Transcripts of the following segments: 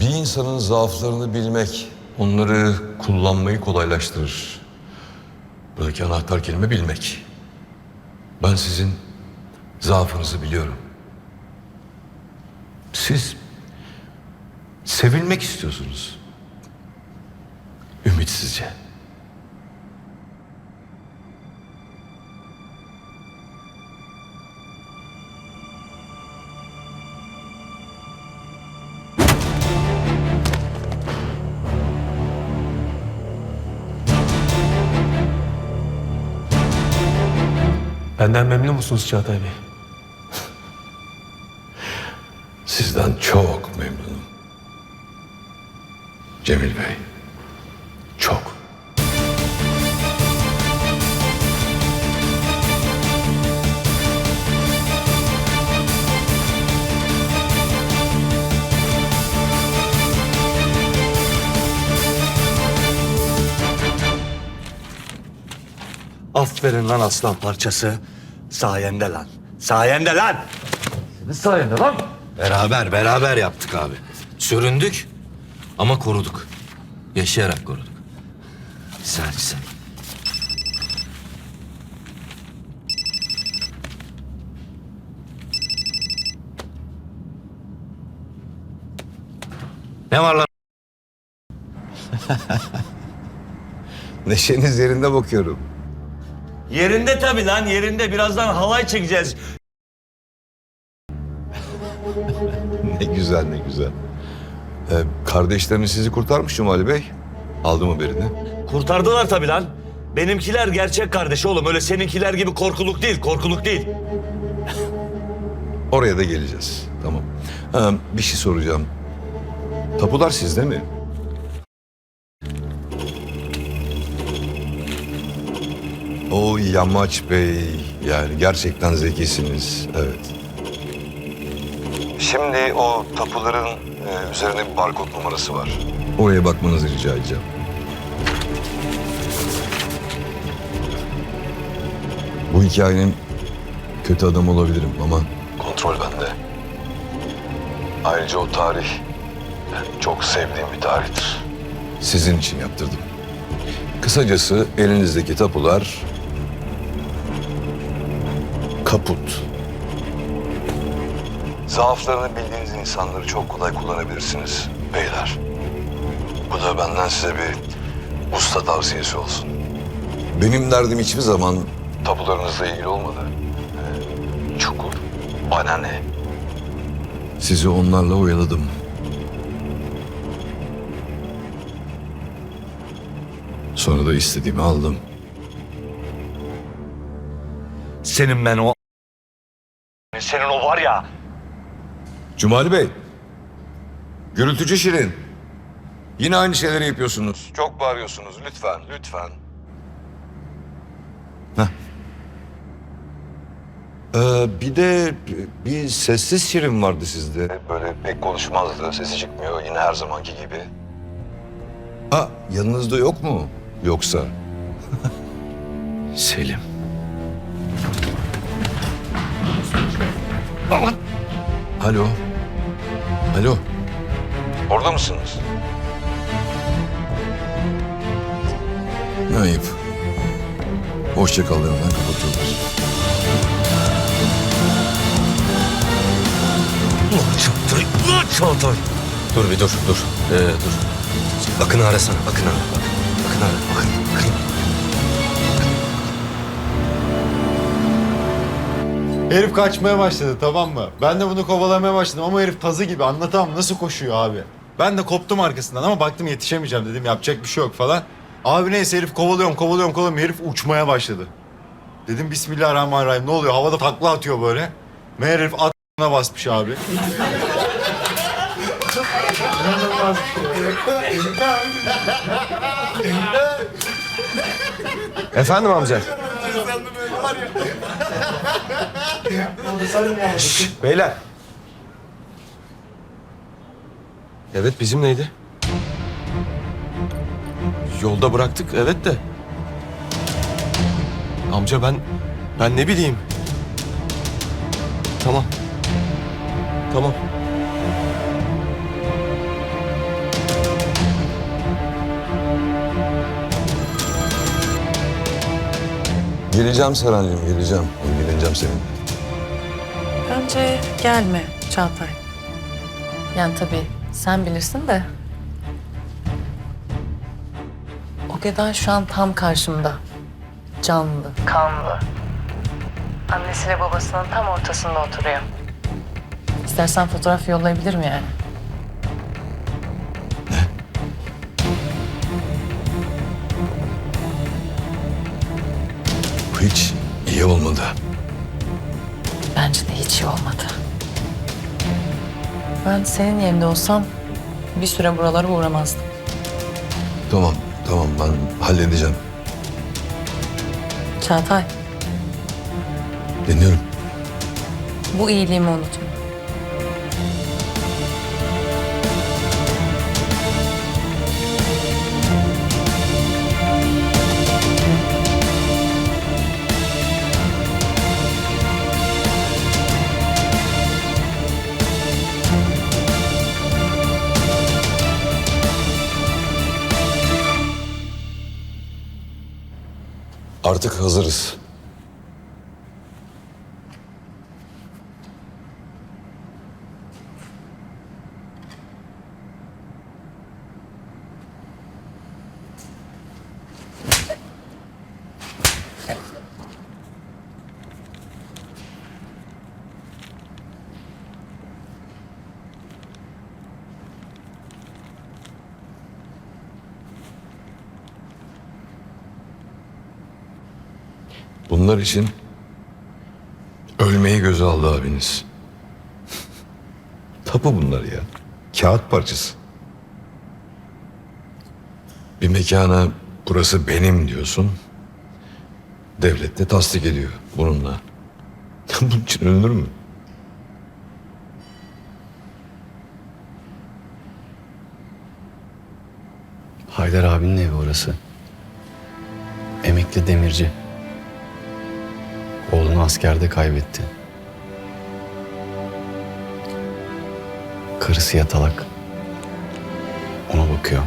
Bir insanın zaaflarını bilmek, onları kullanmayı kolaylaştırır. Buradaki anahtar kelime bilmek. Ben sizin zaafınızı biliyorum. Siz sevilmek istiyorsunuz. Ümitsizce. Benden memnun musunuz Çağatay Bey? Sizden çok memnunum. Cemil Bey. Aferin lan aslan parçası. Sayende lan. Sayende lan. Sayende lan. Beraber, beraber yaptık abi. Süründük ama koruduk. Yaşayarak koruduk. Güzel, güzel. Ne var lan? Neşeniz yerinde bakıyorum. Yerinde tabii lan yerinde. Birazdan halay çekeceğiz. Ne güzel ne güzel. Ee, kardeşleriniz sizi kurtarmış Cumali Bey. Aldım haberini. Kurtardılar tabii lan. Benimkiler gerçek kardeş oğlum. Öyle seninkiler gibi korkuluk değil, korkuluk değil. Oraya da geleceğiz. Tamam. Ee, bir şey soracağım. Tapular sizde mi? O Yamaç Bey, yani gerçekten zekisiniz. Evet. Şimdi o tapuların e, üzerinde bir barkod numarası var. Oraya bakmanızı rica edeceğim. Bu hikayenin kötü adam olabilirim ama kontrol bende. Ayrıca o tarih çok sevdiğim bir tarihtir. Sizin için yaptırdım. Kısacası elinizdeki tapular kaput. Zaaflarını bildiğiniz insanları çok kolay kullanabilirsiniz beyler. Bu da benden size bir usta tavsiyesi olsun. Benim derdim hiçbir zaman tapularınızla ilgili olmadı. Ee, Çukur, bana ne? Sizi onlarla oyaladım. Sonra da istediğimi aldım. Senin ben o... Senin o var ya... Cumali Bey. Gürültücü Şirin. Yine aynı şeyleri yapıyorsunuz. Çok bağırıyorsunuz. Lütfen, lütfen. Heh. Ee, bir de bir sessiz Şirin vardı sizde. Böyle pek konuşmazdı. Sesi çıkmıyor. Yine her zamanki gibi. Ha, yanınızda yok mu? Yoksa? Selim. Alo. Alo. Orada mısınız? Ne ayıp. Hoşça kal demeden kapatıyorlar. Ulan Çağatay, ulan Çağatay. Dur bir dur, dur. Ee, dur. Bakın arasana, bakın ara. Bak. Bakın ara, bakın. bakın. Herif kaçmaya başladı tamam mı? Ben de bunu kovalamaya başladım ama herif tazı gibi anlatamam nasıl koşuyor abi. Ben de koptum arkasından ama baktım yetişemeyeceğim dedim yapacak bir şey yok falan. Abi neyse herif kovalıyorum kovalıyorum kovalıyorum herif uçmaya başladı. Dedim bismillahirrahmanirrahim ne oluyor havada takla atıyor böyle. Meğer herif atına basmış abi. Efendim amca. Şşş, beyler. Evet bizim neydi? Yolda bıraktık evet de. Amca ben ben ne bileyim. Tamam. Tamam. Geleceğim Seren'cim, geleceğim. İlgileneceğim seninle. Bence gelme Çağatay. Yani tabii sen bilirsin de. Ogeday şu an tam karşımda. Canlı, kanlı. Annesiyle babasının tam ortasında oturuyor. İstersen fotoğraf yollayabilirim yani. Hiç iyi olmadı. Bence de hiç iyi olmadı. Ben senin yerinde olsam bir süre buralara uğramazdım. Tamam, tamam ben halledeceğim. Çağatay, Dinliyorum. bu iyiliğimi unutma. Artık hazırız. Bunlar için ölmeyi göze aldı abiniz. Tapu bunlar ya. Kağıt parçası. Bir mekana burası benim diyorsun. Devlet de tasdik ediyor bununla. Bunun için ölünür mü? Haydar abinin evi orası. Emekli demirci. Askerde kaybetti. Karısı yatalak. Ona bakıyor.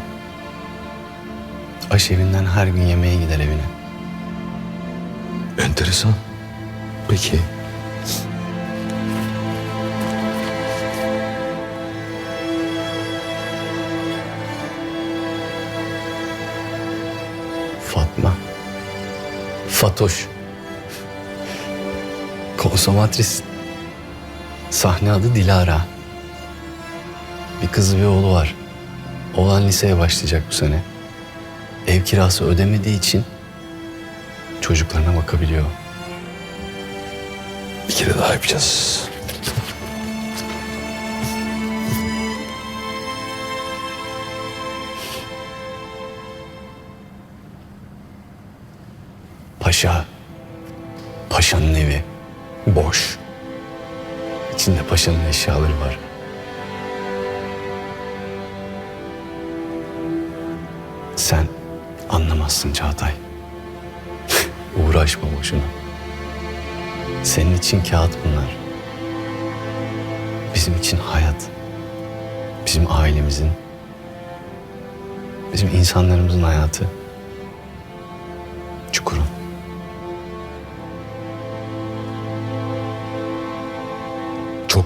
Aşevinden her gün yemeğe gider evine. Enteresan. Peki. Fatma. Fatoş. Konsomatris. Sahne adı Dilara. Bir kızı bir oğlu var. Oğlan liseye başlayacak bu sene. Ev kirası ödemediği için çocuklarına bakabiliyor. Bir kere daha yapacağız. Paşa. Paşanın evi. Boş. İçinde paşanın eşyaları var. Sen anlamazsın Çağatay. Uğraşma boşuna. Senin için kağıt bunlar. Bizim için hayat. Bizim ailemizin, bizim insanlarımızın hayatı.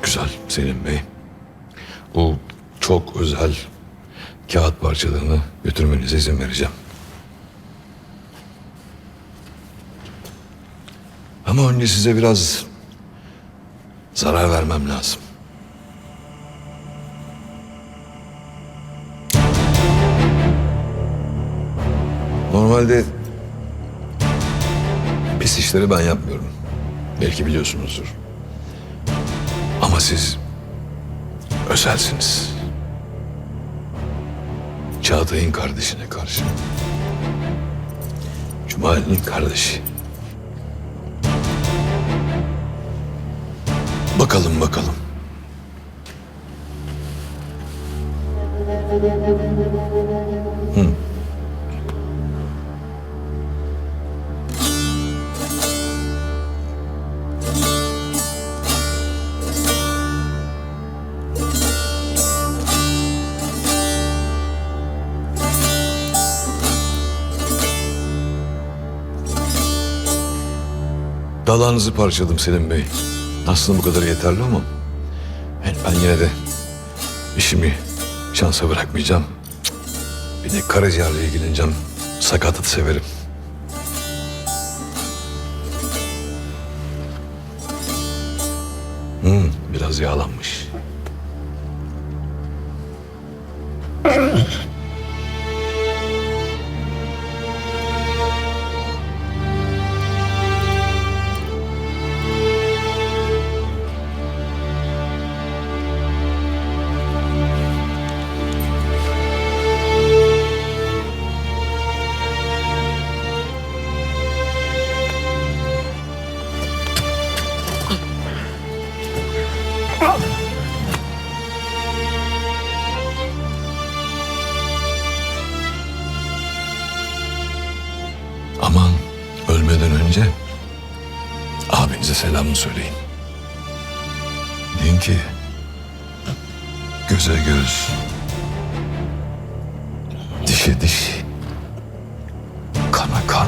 Güzel Selim Bey. Bu çok özel kağıt parçalarını götürmenize izin vereceğim. Ama önce size biraz zarar vermem lazım. Normalde pis işleri ben yapmıyorum. Belki biliyorsunuzdur. Siz özelsiniz. Çağatay'ın kardeşine karşı. Cumali'nin kardeşi. Bakalım bakalım. Thank you. Dalağınızı parçaladım Selim Bey. Aslında bu kadar yeterli ama... Yani ben yine de işimi şansa bırakmayacağım. Bir de karaciğerle ilgileneceğim. Sakatat severim. Hmm, biraz yağlanmış. Abinize selamını söyleyin. Deyin ki göze göz, dişe diş, kana kan,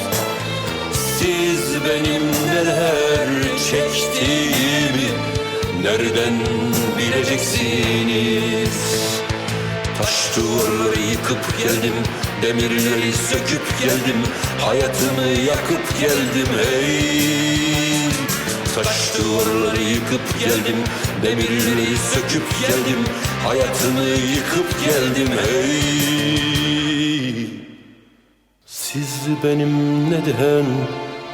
Siz benim neler çektiğimi nereden bileceksiniz? Taş duvarları yıkıp geldim Demirleri söküp geldim Hayatımı yakıp geldim hey Taş duvarları yıkıp geldim Demirleri söküp geldim Hayatımı yıkıp geldim hey Siz benim neden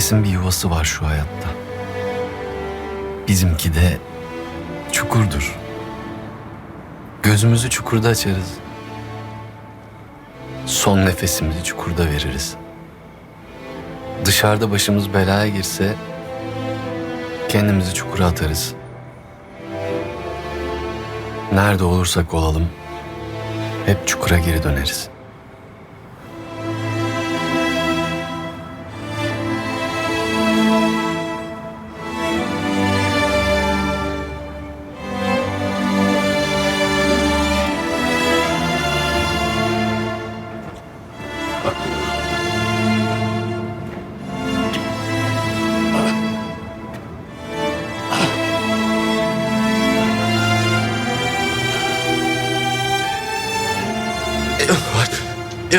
Herkesin bir yuvası var şu hayatta. Bizimki de çukurdur. Gözümüzü çukurda açarız. Son nefesimizi çukurda veririz. Dışarıda başımız belaya girse kendimizi çukura atarız. Nerede olursak olalım hep çukura geri döneriz.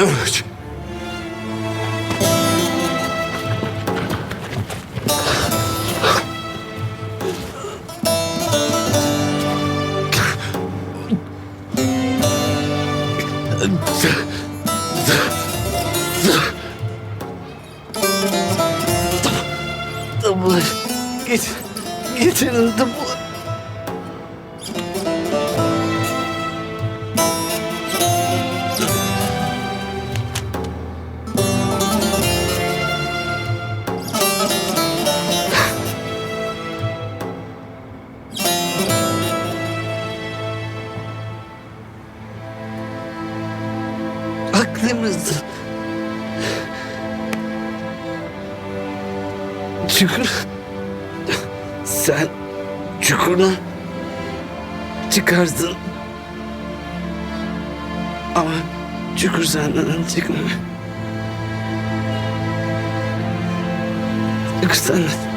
Yavaş. Tabloları getir, getirin tabloları. Aklımızı çıkarsın ama çukur senden çıkmıyor. Çukur senden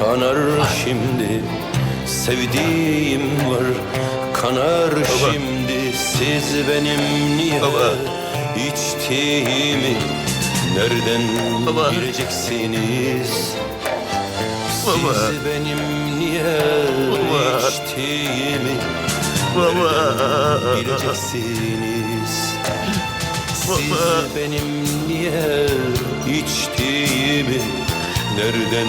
kanar şimdi Sevdiğim var. Kanar şimdi Siz benim niye içtiğimi Nereden bileceksiniz? Siz benim niye niye içtiğimi nereden bileceksiniz? Siz benim niye içtiğimi nereden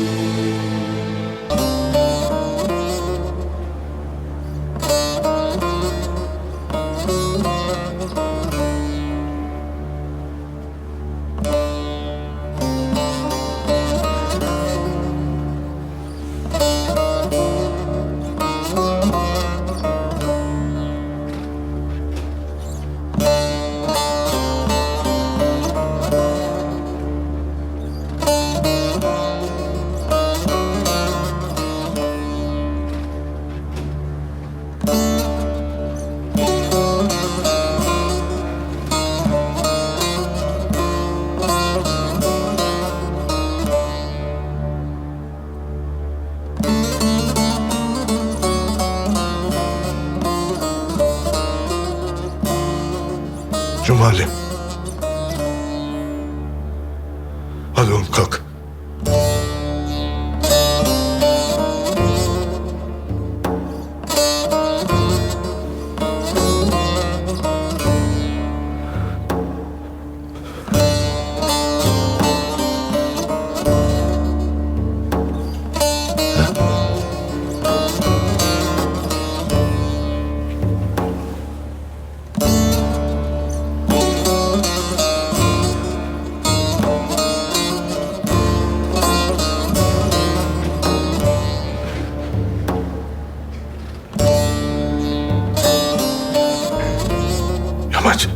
Yamaç.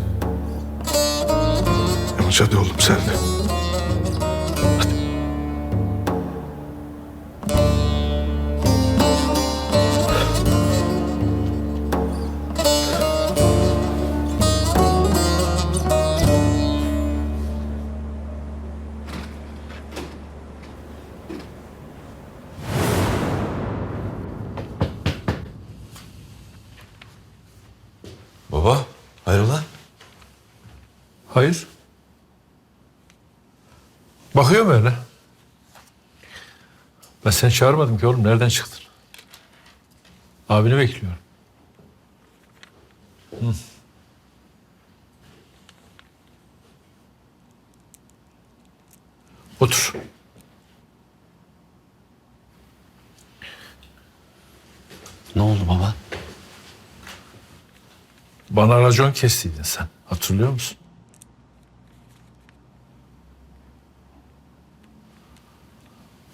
Yamaç hadi oğlum sen de. Hayır. Bakıyorum öyle. Ben seni çağırmadım ki oğlum. Nereden çıktın? Abini bekliyorum. Hı. Otur. Ne oldu baba? Bana racon kestiydin sen. Hatırlıyor musun?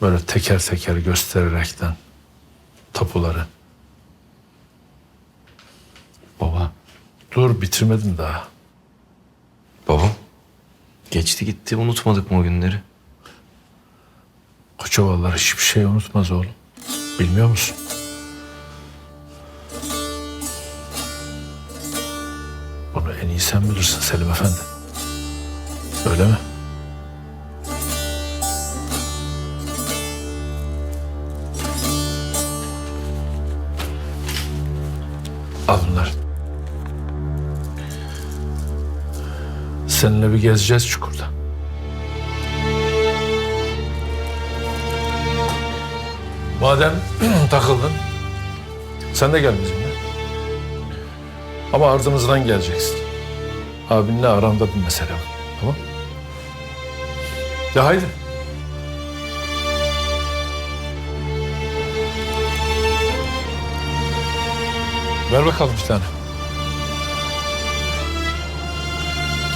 Böyle teker teker göstererekten tapuları. Baba Dur bitirmedim daha. Babam. Geçti gitti unutmadık mı o günleri? Koçovalılar hiçbir şey unutmaz oğlum. Bilmiyor musun? Bunu en iyi sen bilirsin Selim Efendi. Öyle mi? Seninle bir gezeceğiz çukurda. Madem takıldın, sen de gel bizimle. Ama ardımızdan geleceksin. Abinle aramda bir mesele var. Tamam Ya haydi. Ver bakalım bir tane.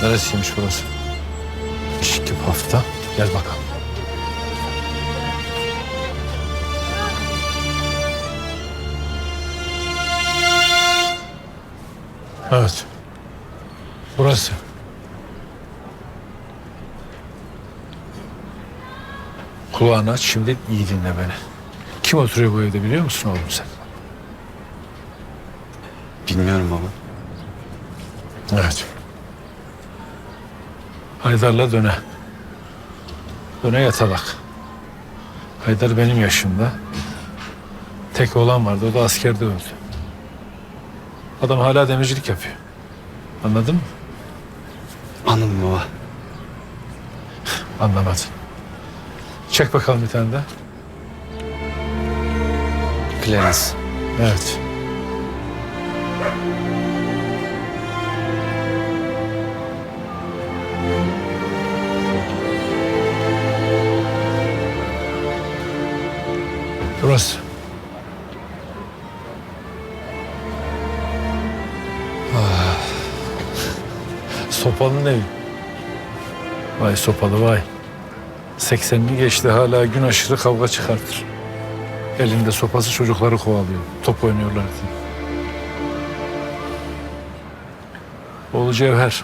Neresiymiş burası? İki hafta. Gel bakalım. Evet. Burası. Kulağını aç şimdi iyi dinle beni. Kim oturuyor bu evde biliyor musun oğlum sen? bilmiyorum baba. Evet. Haydar'la döne. Döne yatalak. Haydar benim yaşımda. Tek olan vardı, o da askerde öldü. Adam hala demircilik yapıyor. Anladın mı? Anladım baba. Anlamadın. Çek bakalım bir tane daha. Clarence. Evet. Burası. Ah. Evi. Vay sopalı vay. 80'ini geçti hala gün aşırı kavga çıkartır. Elinde sopası çocukları kovalıyor. Top oynuyorlar diye. Oğlu Cevher.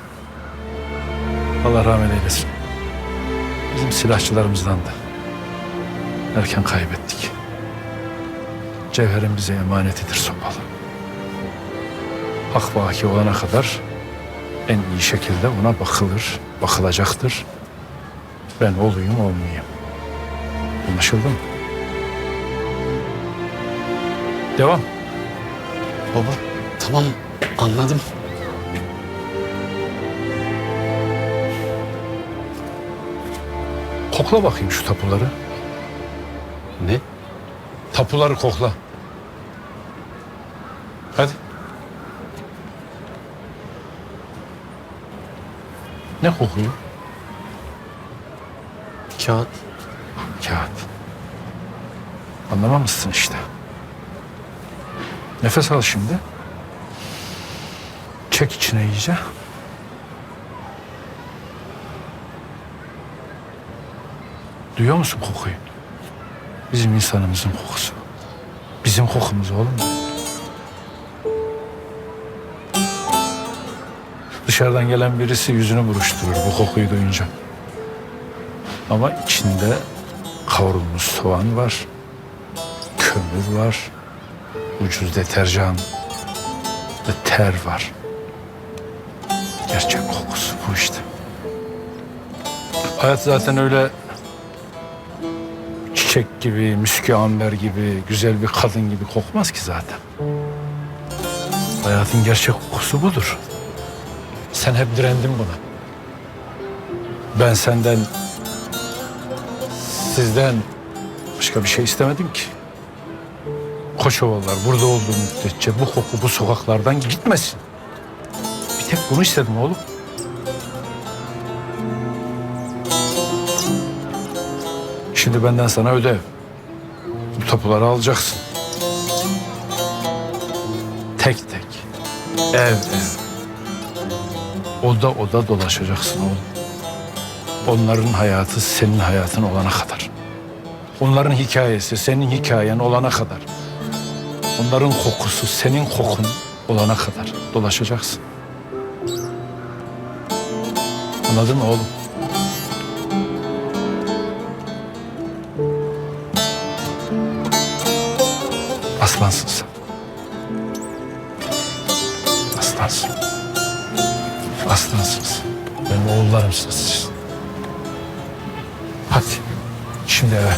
Allah rahmet eylesin. Bizim silahçılarımızdan da. Erken kaybettik. Cevher'in bize emanetidir sopalı. Hak vaki olana kadar en iyi şekilde ona bakılır, bakılacaktır. Ben olayım olmayayım. Anlaşıldı mı? Devam. Baba tamam anladım. Kokla bakayım şu tapuları. Tapuları kokla. Hadi. Ne kokuyor? Kağıt. Kağıt. Anlamamışsın işte. Nefes al şimdi. Çek içine iyice. Duyuyor musun kokuyu? Bizim insanımızın kokusu. Bizim kokumuz oğlum. Dışarıdan gelen birisi yüzünü buruşturur bu kokuyu duyunca. Ama içinde kavrulmuş soğan var, kömür var, ucuz deterjan ve ter var. Gerçek kokusu bu işte. Hayat zaten öyle çiçek gibi, müskü amber gibi, güzel bir kadın gibi kokmaz ki zaten. Hayatın gerçek kokusu budur. Sen hep direndin buna. Ben senden, sizden başka bir şey istemedim ki. Koçovalılar burada olduğu müddetçe bu koku bu sokaklardan gitmesin. Bir tek bunu istedim oğlum. Şimdi benden sana ödev. Bu tapuları alacaksın. Tek tek. Ev ev. Oda oda dolaşacaksın oğlum. Onların hayatı senin hayatın olana kadar. Onların hikayesi senin hikayen olana kadar. Onların kokusu senin kokun olana kadar dolaşacaksın. Anladın mı oğlum? Aslansın sen. Aslansın. Aslansınız. Benim oğullarımsınız siz. Hadi şimdi eve.